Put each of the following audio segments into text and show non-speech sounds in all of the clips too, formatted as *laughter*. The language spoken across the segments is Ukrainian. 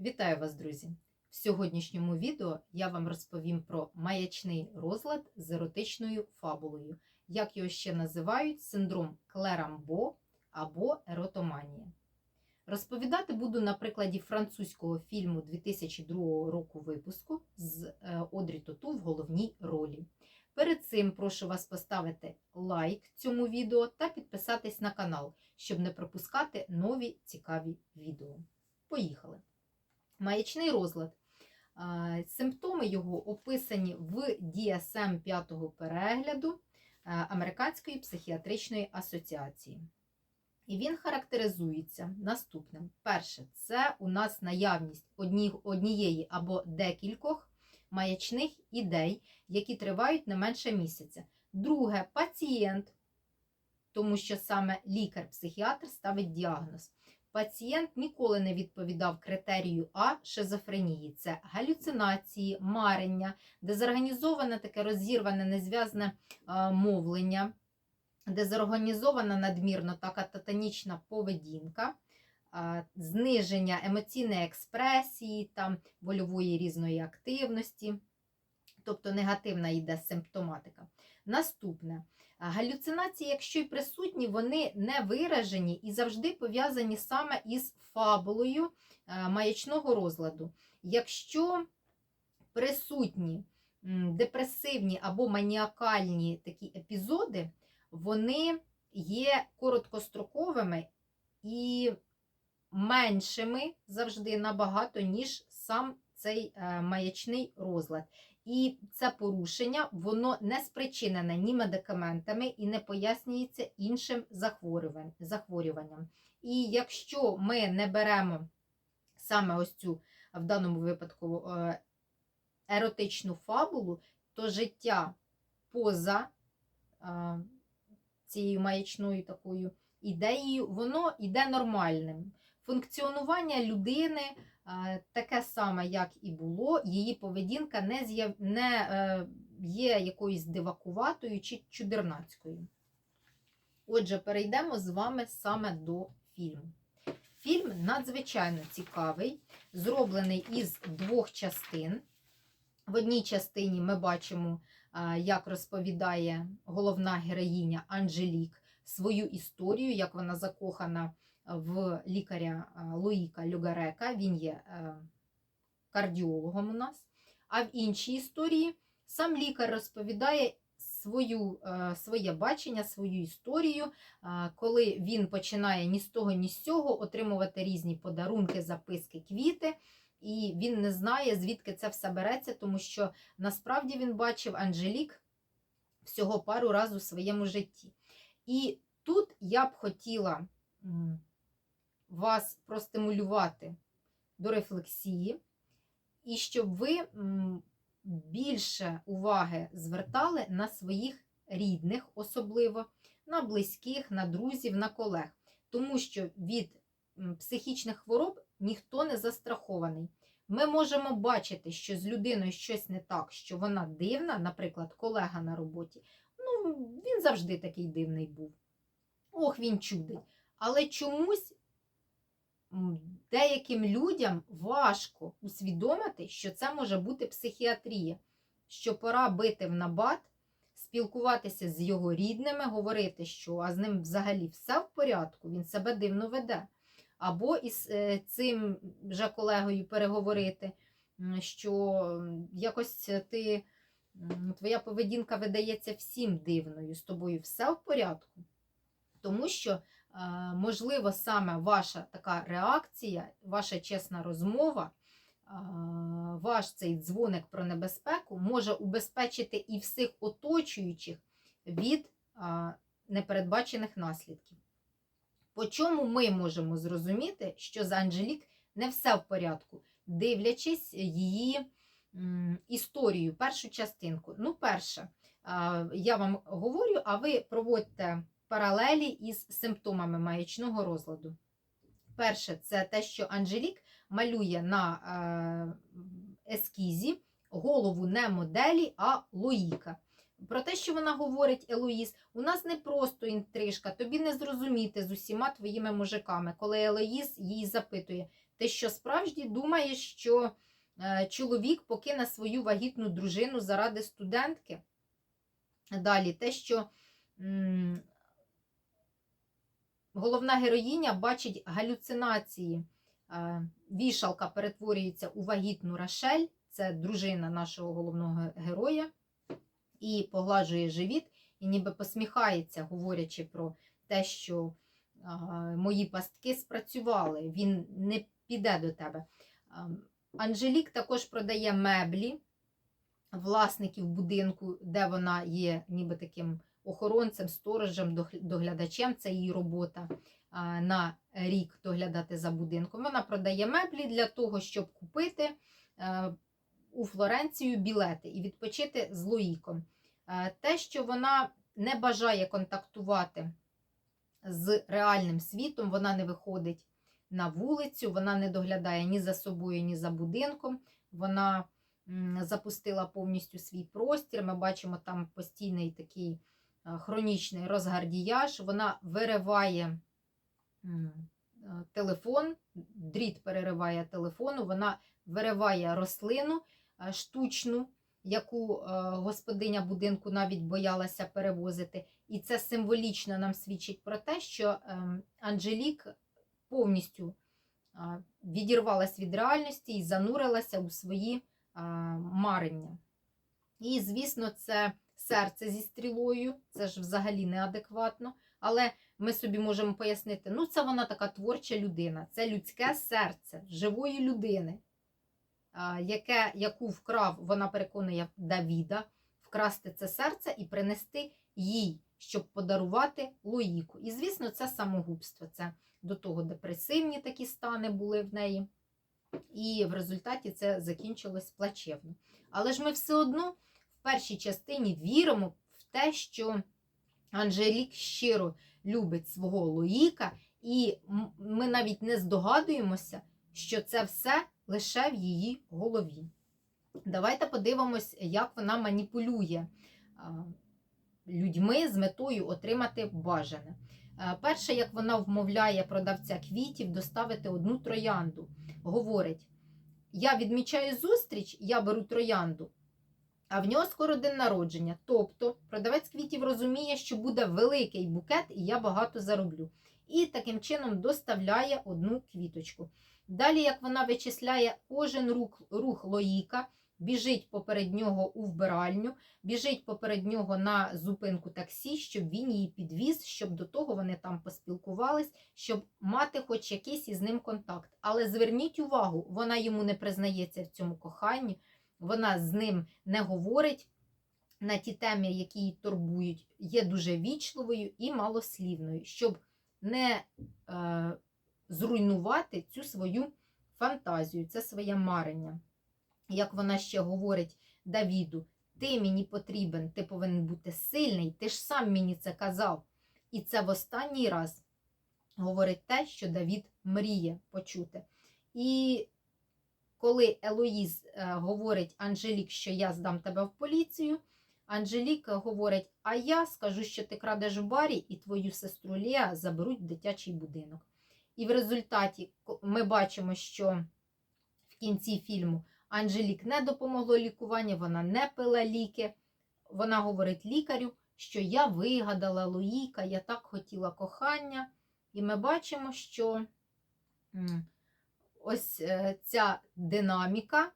Вітаю вас, друзі! В сьогоднішньому відео я вам розповім про маячний розлад з еротичною фабулою, як його ще називають синдром Клерамбо або еротоманія. Розповідати буду на прикладі французького фільму 2002 року випуску з е, Одрі Тоту в головній ролі. Перед цим прошу вас поставити лайк цьому відео та підписатись на канал, щоб не пропускати нові цікаві відео. Поїхали! Маячний розлад. Симптоми його описані в DSM 5 перегляду Американської психіатричної асоціації. І він характеризується наступним. Перше, це у нас наявність одні, однієї або декількох маячних ідей, які тривають не менше місяця. Друге, пацієнт, тому що саме лікар-психіатр ставить діагноз. Пацієнт ніколи не відповідав критерію А шизофренії. Це галюцинації, марення, дезорганізоване таке розірване, незв'язне е, мовлення, дезорганізована надмірно та кататонічна поведінка, е, зниження емоційної експресії, там, вольової різної активності, тобто негативна йде симптоматика. Наступне. Галюцинації, якщо й присутні, вони не виражені і завжди пов'язані саме із фабулою маячного розладу. Якщо присутні депресивні або маніакальні такі епізоди, вони є короткостроковими і меншими завжди набагато, ніж сам цей маячний розлад. І це порушення воно не спричинене ні медикаментами і не пояснюється іншим захворюванням. І якщо ми не беремо саме ось цю в даному випадку еротичну фабулу, то життя поза цією маячною такою ідеєю, воно йде нормальним. Функціонування людини таке саме, як і було, її поведінка не, з'яв... не е, є якоюсь дивакуватою чи чудернацькою. Отже, перейдемо з вами саме до фільму. Фільм надзвичайно цікавий, зроблений із двох частин. В одній частині ми бачимо, як розповідає головна героїня Анжелік свою історію, як вона закохана в лікаря Луїка Люгарека, він є е, кардіологом у нас. А в іншій історії сам лікар розповідає свою, е, своє бачення, свою історію, коли він починає ні з того, ні з цього отримувати різні подарунки, записки, квіти. І він не знає, звідки це все береться, тому що насправді він бачив Анжелік всього пару разів у своєму житті. І тут я б хотіла вас простимулювати до рефлексії, і щоб ви більше уваги звертали на своїх рідних, особливо, на близьких, на друзів, на колег. Тому що від психічних хвороб ніхто не застрахований. Ми можемо бачити, що з людиною щось не так, що вона дивна, наприклад, колега на роботі. Ну, він завжди такий дивний був. Ох, він чудить. Але чомусь деяким людям важко усвідомити, що це може бути психіатрія, що пора бити в набат, спілкуватися з його рідними, говорити, що а з ним взагалі все в порядку, він себе дивно веде. Або із е, цим вже колегою переговорити, що якось ти, твоя поведінка видається всім дивною, з тобою все в порядку. Тому що можливо, саме ваша така реакція, ваша чесна розмова, ваш цей дзвоник про небезпеку може убезпечити і всіх оточуючих від непередбачених наслідків. По чому ми можемо зрозуміти, що з Анжелік не все в порядку, дивлячись її історію, першу частинку. Ну, перше, я вам говорю, а ви проводьте паралелі із симптомами маячного розладу. Перше, це те, що Анжелік малює на е, ескізі голову не моделі, а Лоїка. Про те, що вона говорить Елоїз, у нас не просто інтрижка, тобі не зрозуміти з усіма твоїми мужиками, коли Елоїз її запитує, ти що справді думаєш, що е, чоловік покине свою вагітну дружину заради студентки? Далі, те, що головна героїня бачить галюцинації. Е, Вішалка перетворюється у вагітну Рашель, це дружина нашого головного героя, і погладжує живіт, і ніби посміхається, говорячи про те, що мої пастки спрацювали, він не піде до тебе. Анжелік також продає меблі власників будинку, де вона є ніби таким охоронцем, сторожем, доглядачем, це її робота на рік доглядати за будинком. Вона продає меблі для того, щоб купити е, у Флоренцію білети і відпочити з Луїком. Е, Те, що вона не бажає контактувати з реальним світом, вона не виходить на вулицю, вона не доглядає ні за собою, ні за будинком. Вона запустила повністю свій простір. Ми бачимо там постійний такий хронічний розгардіяж. Вона вириває е, телефон, дріт перериває телефону, вона вириває рослину е, штучну, яку е, господиня будинку навіть боялася перевозити. І це символічно нам свідчить про те, що ем, Анжелік повністю відірвалась від реальності і занурилася у свої марення. І, звісно, це серце зі стрілою, це ж взагалі неадекватно. Але ми собі можемо пояснити, ну це вона така творча людина, це людське серце живої людини, яке, яку вкрав, вона переконує Давіда, вкрасти це серце і принести їй, щоб подарувати Лоїку. І, звісно, це самогубство. Це до того депресивні такі стани були в неї. І в результаті це закінчилось плачевно. Але ж ми все одно в першій частині віримо в те, що Анжелік щиро любить свого Лоїка, і ми навіть не здогадуємося, що це все лише в її голові. Давайте подивимось, як вона маніпулює людьми з метою отримати бажане. Е, Перше, як вона вмовляє продавця квітів доставити одну троянду, говорить: Я відмічаю зустріч, я беру троянду, а в нього скоро день народження. Тобто продавець квітів розуміє, що буде великий букет, і я багато зароблю. І таким чином доставляє одну квіточку. Далі, як вона вичисляє кожен рух, рух Лоїка, біжить поперед нього у вбиральню, біжить поперед нього на зупинку таксі, щоб він її підвіз, щоб до того вони там поспілкувались, щоб мати хоч якийсь із ним контакт. Але зверніть увагу, вона йому не признається в цьому коханні, вона з ним не говорить на ті теми, які її турбують, є дуже вічливою і малослівною, щоб не е, зруйнувати цю свою фантазію, це своє марення. Як вона ще говорить Давіду, ти мені потрібен, ти повинен бути сильний, ти ж сам мені це казав. І це в останній раз говорить те, що Давід мріє почути. І коли Елоїз е, говорить Анжелік, що я здам тебе в поліцію, Анжелік говорить: А я скажу, що ти крадеш в барі, і твою сестру Леа заберуть в дитячий будинок. І в результаті ми бачимо, що в кінці фільму Анжелік не допомогло лікування, вона не пила ліки. Вона говорить лікарю, що я вигадала Луїка, я так хотіла кохання. І ми бачимо, що ось е, ця динаміка,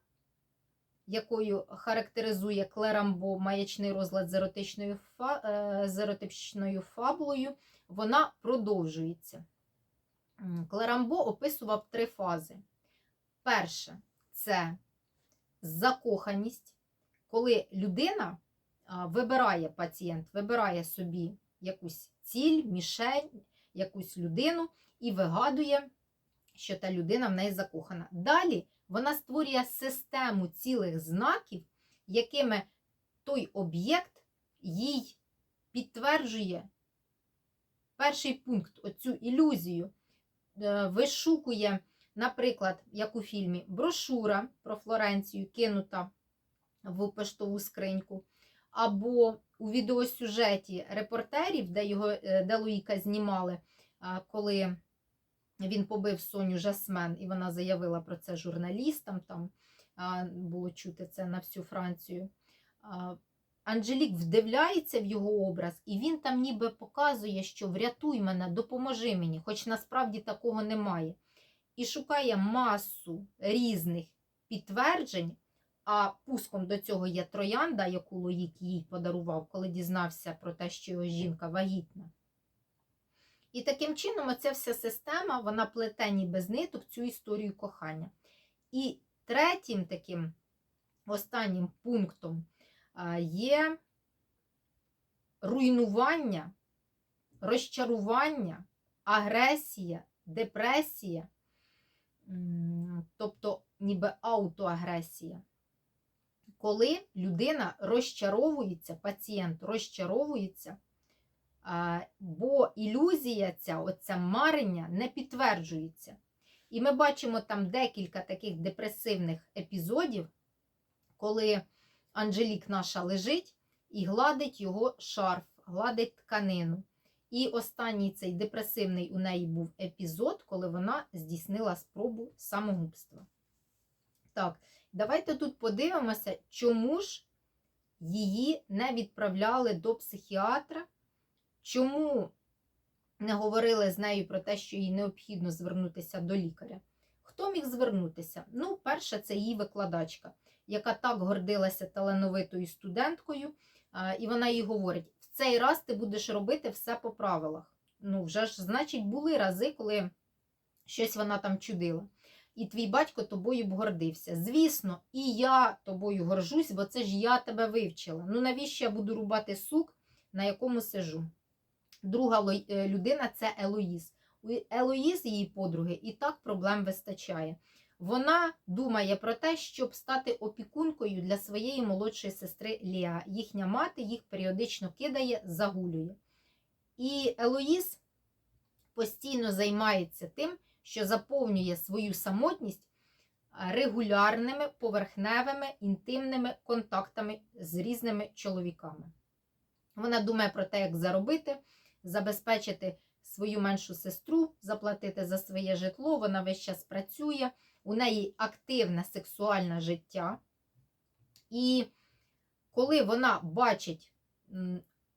якою характеризує Клерамбо маячний розлад з еротичною, е, з еротичною фабулою, вона продовжується. Клерамбо описував три фази. Перше це закоханість, коли людина вибирає пацієнт, вибирає собі якусь ціль, мішень, якусь людину і вигадує, що та людина в неї закохана. Далі вона створює систему цілих знаків, якими той об'єкт їй підтверджує перший пункт, оцю ілюзію, Е, вишукує, наприклад, як у фільмі, брошура про Флоренцію кинута в поштову скриньку. або у відеосюжеті репортерів, де його е, де Луїка знімали, коли він побив Соню Жасмен, і вона заявила про це журналістам. Там було чути це на всю Францію. Анжелік вдивляється в його образ, і він там ніби показує, що врятуй мене, допоможи мені, хоч насправді такого немає. І шукає масу різних підтверджень, а пуском до цього є троянда, яку Лоїк їй подарував, коли дізнався про те, що його жінка вагітна. І таким чином, оця вся система, вона плете ніби з ниток цю історію кохання. І третім таким останнім пунктом є руйнування, розчарування, агресія, депресія, тобто ніби аутоагресія. Коли людина розчаровується, пацієнт розчаровується, бо ілюзія ця, оця марення не підтверджується. І ми бачимо там декілька таких депресивних епізодів, коли Анжелік наша лежить і гладить його шарф, гладить тканину. І останній цей депресивний у неї був епізод, коли вона здійснила спробу самогубства. Так, давайте тут подивимося, чому ж її не відправляли до психіатра, чому не говорили з нею про те, що їй необхідно звернутися до лікаря. Хто міг звернутися? Ну, перше, це її викладачка, яка так гордилася талановитою студенткою, і вона їй говорить: в цей раз ти будеш робити все по правилах. Ну, вже ж, значить, були рази, коли щось вона там чудила. І твій батько тобою б гордився. Звісно, і я тобою горжусь, бо це ж я тебе вивчила. Ну навіщо я буду рубати сук, на якому сижу? Друга е, людина це Елоїз. У Елоїз, її подруги, і так проблем вистачає. Вона думає про те, щоб стати опікункою для своєї молодшої сестри Ліа. Їхня мати їх періодично кидає, загулює. І Елоїз постійно займається тим, що заповнює свою самотність регулярними поверхневими інтимними контактами з різними чоловіками. Вона думає про те, як заробити, забезпечити свою меншу сестру, заплатити за своє житло. Вона весь час працює, у неї активне сексуальне життя. І коли вона бачить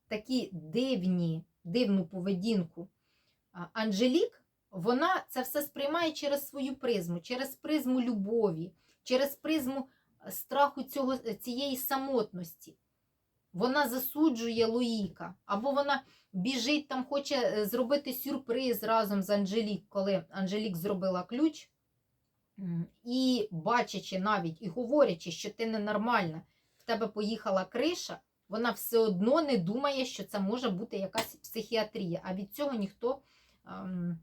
такі дивні, дивну поведінку Анжелік, вона це все сприймає через свою призму, через призму любові, через призму страху цього, цієї самотності. Вона засуджує Луїка, або вона біжить там, хоче е, зробити сюрприз разом з Анжелік, коли Анжелік зробила ключ. І бачачи навіть і говорячи, що ти ненормальна, в тебе поїхала криша, вона все одно не думає, що це може бути якась психіатрія, а від цього ніхто ем,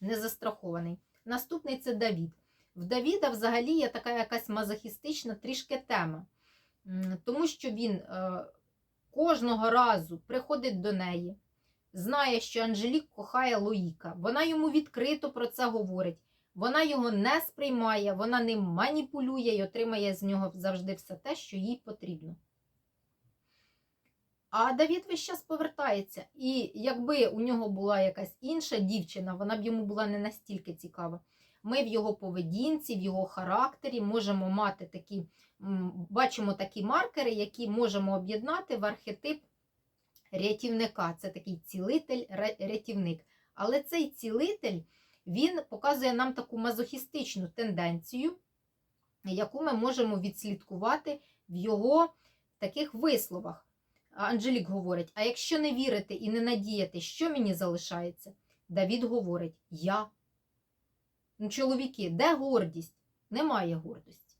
не застрахований. Наступний це Давід. В Давіда взагалі є така якась мазохістична трішки тема, тому що він е, кожного разу приходить до неї, знає, що Анжелік кохає Лоїка. Вона йому відкрито про це говорить. Вона його не сприймає, вона ним маніпулює і отримає з нього завжди все те, що їй потрібно. А Давід весь час повертається. І якби у нього була якась інша дівчина, вона б йому була не настільки цікава. Ми в його поведінці, в його характері можемо мати такі, бачимо такі маркери, які можемо об'єднати в архетип рятівника. Це такий цілитель-рятівник. Але цей цілитель він показує нам таку мазохістичну тенденцію, яку ми можемо відслідкувати в його таких висловах. Анжелік говорить: а якщо не вірити і не надіяти, що мені залишається? Давід говорить: Я. Ну, чоловіки, де гордість? Немає гордості.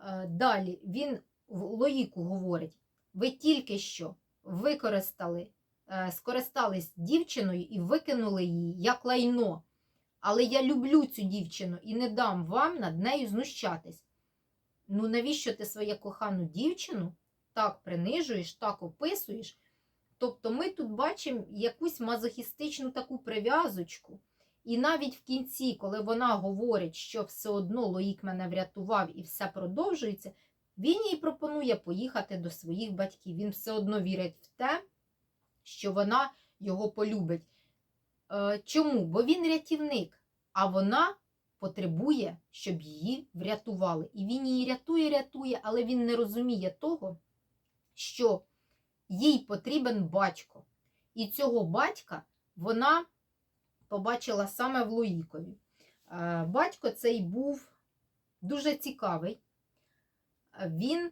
Е, Далі він в Лоїку говорить: ви тільки що використали, е, скористались дівчиною і викинули її як лайно. Але я люблю цю дівчину і не дам вам над нею знущатись. Ну, навіщо ти свою кохану дівчину так принижуєш, так описуєш? Тобто ми тут бачимо якусь мазохістичну таку прив'язочку. І навіть в кінці, коли вона говорить, що все одно Лоїк мене врятував і все продовжується, Він їй пропонує поїхати до своїх батьків. Він все одно вірить в те, що вона його полюбить. Е, Чому? Бо він рятівник, а вона потребує, щоб її врятували. І він її рятує, рятує, але він не розуміє того, що їй потрібен батько. І цього батька вона побачила саме в Луїкові. Е, Батько цей був дуже цікавий. Він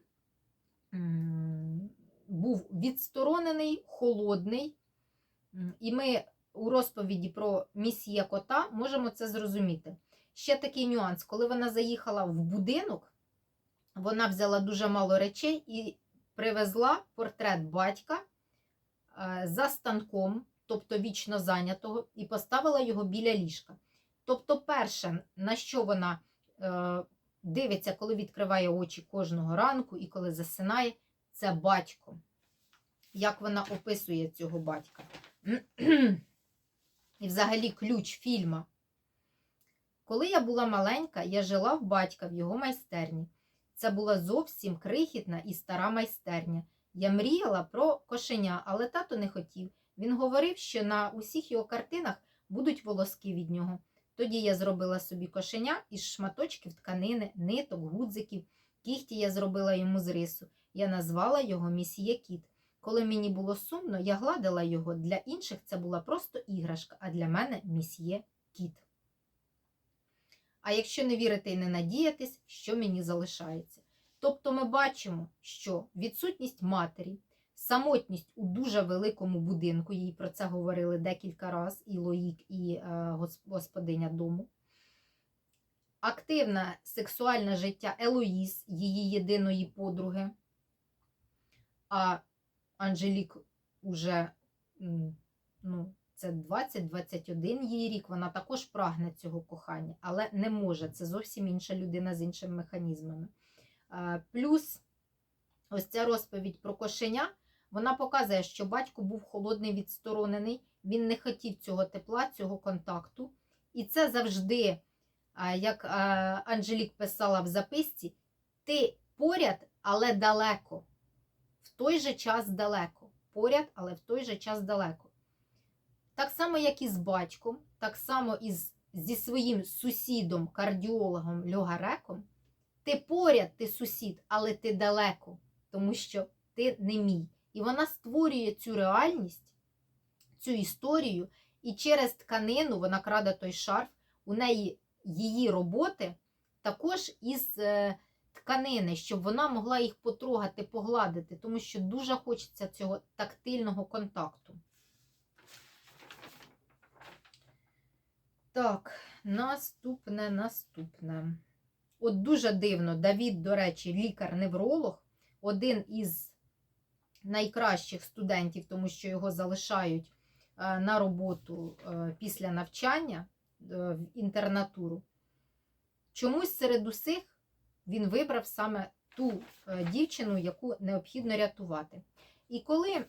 був відсторонений, холодний, і ми у розповіді про місія кота можемо це зрозуміти. Ще такий нюанс, коли вона заїхала в будинок, вона взяла дуже мало речей і привезла портрет батька е, за станком, тобто вічно зайнятого, і поставила його біля ліжка. Тобто, перше, на що вона е, дивиться, коли відкриває очі кожного ранку і коли засинає, це батько. Як вона описує цього батька. І взагалі ключ фільма. Коли я була маленька, я жила в батька в його майстерні. Це була зовсім крихітна і стара майстерня. Я мріяла про кошеня, але тато не хотів. Він говорив, що на усіх його картинах будуть волоски від нього. Тоді я зробила собі кошеня із шматочків тканини, ниток, гудзиків. Кіхті я зробила йому з рису. Я назвала його місія кіт. Коли мені було сумно, я гладила його. Для інших це була просто іграшка, а для мене місьє кіт. А якщо не вірити і не надіятись, що мені залишається? Тобто ми бачимо, що відсутність матері, самотність у дуже великому будинку, їй про це говорили декілька разів, і Лоїк, і е, господиня дому. Активне сексуальне життя Елоїс, її єдиної подруги. А Анжелік уже ну, це 20-21 її рік, вона також прагне цього кохання, але не може. Це зовсім інша людина з іншими механізмами. Е, Плюс ось ця розповідь про кошеня, вона показує, що батько був холодний, відсторонений, він не хотів цього тепла, цього контакту. І це завжди, як Анжелік писала в записці, ти поряд, але далеко. В той же час далеко. Поряд, але в той же час далеко. Так само, як і з батьком, так само і зі своїм сусідом, кардіологом Льогареком. Ти поряд, ти сусід, але ти далеко, тому що ти не мій. І вона створює цю реальність, цю історію, і через тканину вона краде той шарф. У неї її роботи також із е, тканини, щоб вона могла їх потрогати, погладити, тому що дуже хочеться цього тактильного контакту. Так, наступне, наступне. От дуже дивно, Давід, до речі, лікар-невролог, один із найкращих студентів, тому що його залишають е, на роботу е, після навчання е, в інтернатуру. Чомусь серед усіх він вибрав саме ту дівчину, яку необхідно рятувати. І коли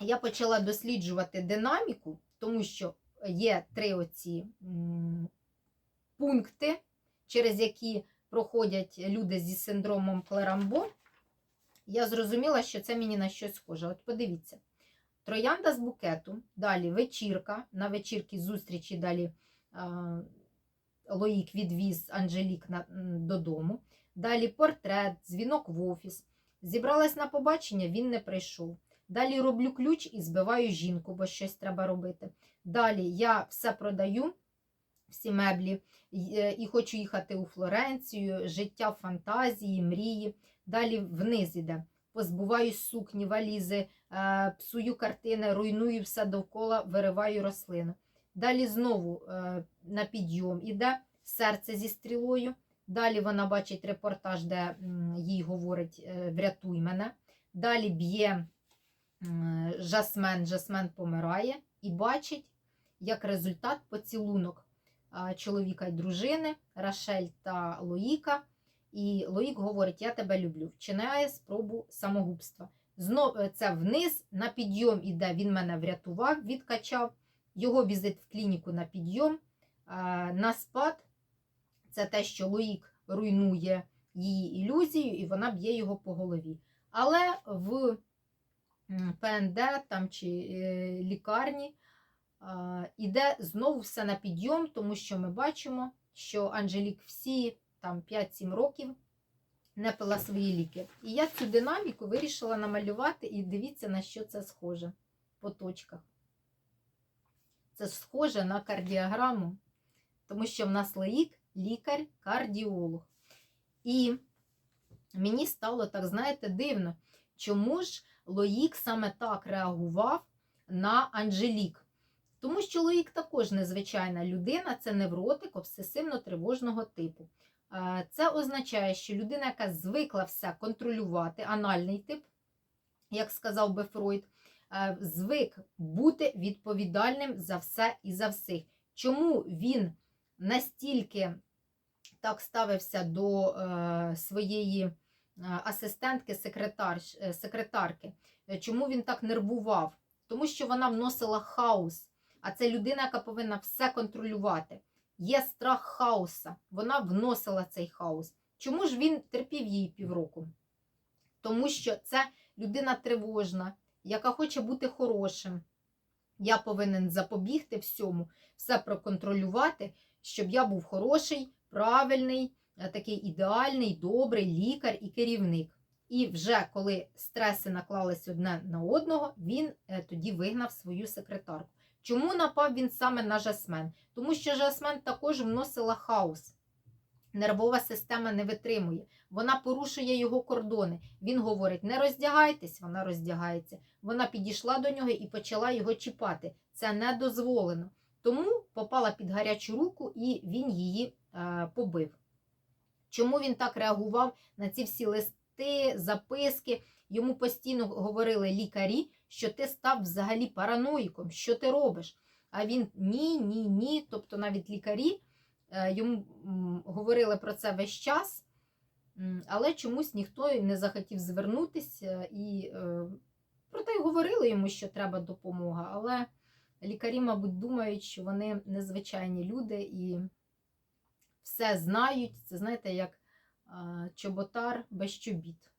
я почала досліджувати динаміку, тому що є три оці пункти, через які проходять люди зі синдромом Клерамбо, я зрозуміла, що це мені на щось схоже. От подивіться. Троянда з букету, далі вечірка, на вечірки зустрічі далі Лоїк відвіз Анжелік на, додому. Далі портрет, дзвінок в офіс. Зібралась на побачення, він не прийшов. Далі роблю ключ і збиваю жінку, бо щось треба робити. Далі я все продаю, всі меблі, й- е, і хочу їхати у Флоренцію, життя фантазії, мрії. Далі вниз іде. Позбуваюсь сукні, валізи, е, псую картини, руйную все довкола, вириваю рослину. Далі знову е, на підйом іде серце зі стрілою. Далі вона бачить репортаж, де їй говорить е, врятуй мене. Далі б'є жасмен, жасмен помирає і бачить, як результат поцілунок чоловіка й дружини, Рашель та Лоїка. І Лоїк говорить: Я тебе люблю. Вчиняє спробу самогубства. Знов е, це вниз на підйом іде. Він мене врятував, відкачав. Його візит в клініку на підйом. На спад це те, що Лоїк руйнує її ілюзію, і вона б'є його по голові. Але в ПНД там, чи е, лікарні іде знову все на підйом, тому що ми бачимо, що Анжелік всі там 5-7 років не пила свої ліки. І я цю динаміку вирішила намалювати, і дивіться, на що це схоже по точках. Це схоже на кардіограму, тому що в нас Лаїк лікар-кардіолог. І мені стало так, знаєте, дивно, чому ж Лоїк саме так реагував на Анжелік. Тому що Лоїк також незвичайна людина, це невротик обсесивно-тривожного типу. Е, Це означає, що людина, яка звикла все контролювати, анальний тип, як сказав би Фройд, е, звик бути відповідальним за все і за всіх. Чому він настільки так ставився до е, своєї асистентки, секретар, секретарки? Чому він так нервував? Тому що вона вносила хаос, а це людина, яка повинна все контролювати. Є страх хаоса. Вона вносила цей хаос. Чому ж він терпів її півроку? Тому що це людина тривожна, яка хоче бути хорошим. Я повинен запобігти всьому, все проконтролювати, щоб я був хороший, правильний, е, такий ідеальний, добрий лікар і керівник. І вже коли стреси наклались одне на одного, він е, тоді вигнав свою секретарку. Чому напав він саме на жасмен? Тому що жасмен також вносила хаос. Нервова система не витримує, вона порушує його кордони. Він говорить: не роздягайтесь, вона роздягається. Вона підійшла до нього і почала його чіпати. Це не дозволено. Тому попала під гарячу руку і він її е, побив. Чому він так реагував на ці всі листи, записки? Йому постійно говорили лікарі, що ти став взагалі параноїком, що ти робиш? А він ні, ні, ні. Тобто навіть лікарі е, йому говорили про це весь час, але чомусь ніхто не захотів звернутися і е, проте й говорили йому, що треба допомога. Але лікарі, мабуть, думають, що вони незвичайні люди і все знають. Це знаєте, як е, чоботар без чобіт.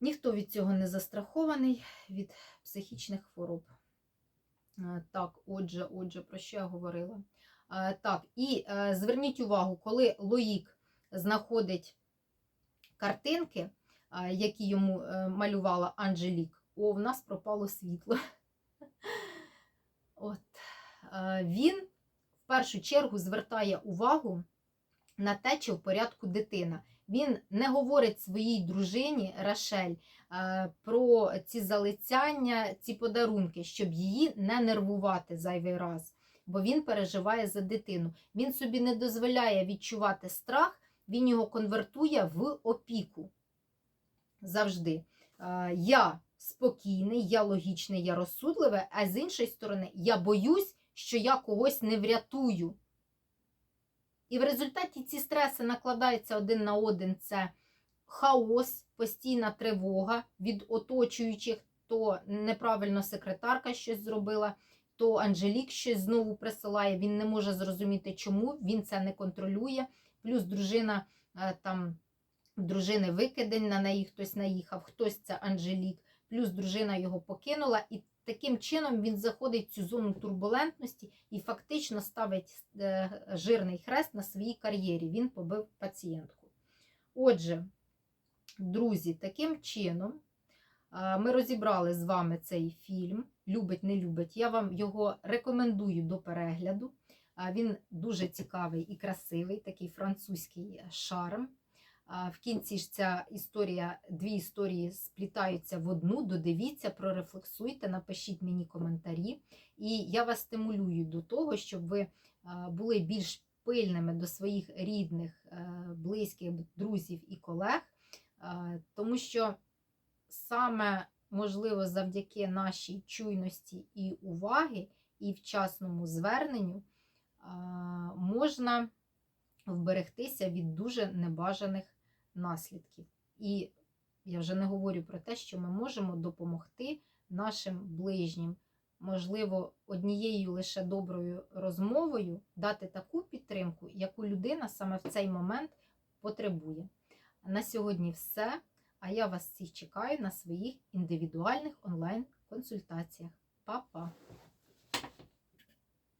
Ніхто від цього не застрахований від психічних хвороб. Так, отже, отже, про що я говорила? Так, і е, зверніть увагу, коли Лоїк знаходить картинки, які йому е, малювала Анжелік, о, в нас пропало світло. *laughs* От. Е, Він в першу чергу звертає увагу на те, чи в порядку дитина. Він не говорить своїй дружині Рашель е, про ці залицяння, ці подарунки, щоб її не нервувати зайвий раз, бо він переживає за дитину. Він собі не дозволяє відчувати страх, він його конвертує в опіку. Завжди. Е, Я спокійний, я логічний, я розсудливий, а з іншої сторони, я боюсь, що я когось не врятую. І в результаті ці стреси накладаються один на один. Це хаос, постійна тривога від оточуючих, то неправильно секретарка щось зробила, то Анжелік щось знову присилає. Він не може зрозуміти, чому він це не контролює. Плюс дружина е, там дружини викидень, на неї хтось наїхав, хтось це Анжелік, плюс дружина його покинула. І таким чином він заходить в цю зону турбулентності і фактично ставить е, жирний хрест на своїй кар'єрі. Він побив пацієнтку. Отже, друзі, таким чином е, ми розібрали з вами цей фільм. Любить, не любить. Я вам його рекомендую до перегляду. Е, Він дуже цікавий і красивий, такий французький шарм. В кінці ж ця історія, дві історії сплітаються в одну. Додивіться, прорефлексуйте, напишіть мені коментарі. І я вас стимулюю до того, щоб ви були більш пильними до своїх рідних, е, близьких, друзів і колег, тому що саме можливо завдяки нашій чуйності і уваги, і вчасному зверненню можна вберегтися від дуже небажаних наслідків. І я вже не говорю про те, що ми можемо допомогти нашим ближнім. Можливо, однією лише доброю розмовою дати таку підтримку, яку людина саме в цей момент потребує. На сьогодні все. А я вас всіх чекаю на своїх індивідуальних онлайн-консультаціях. Па-па!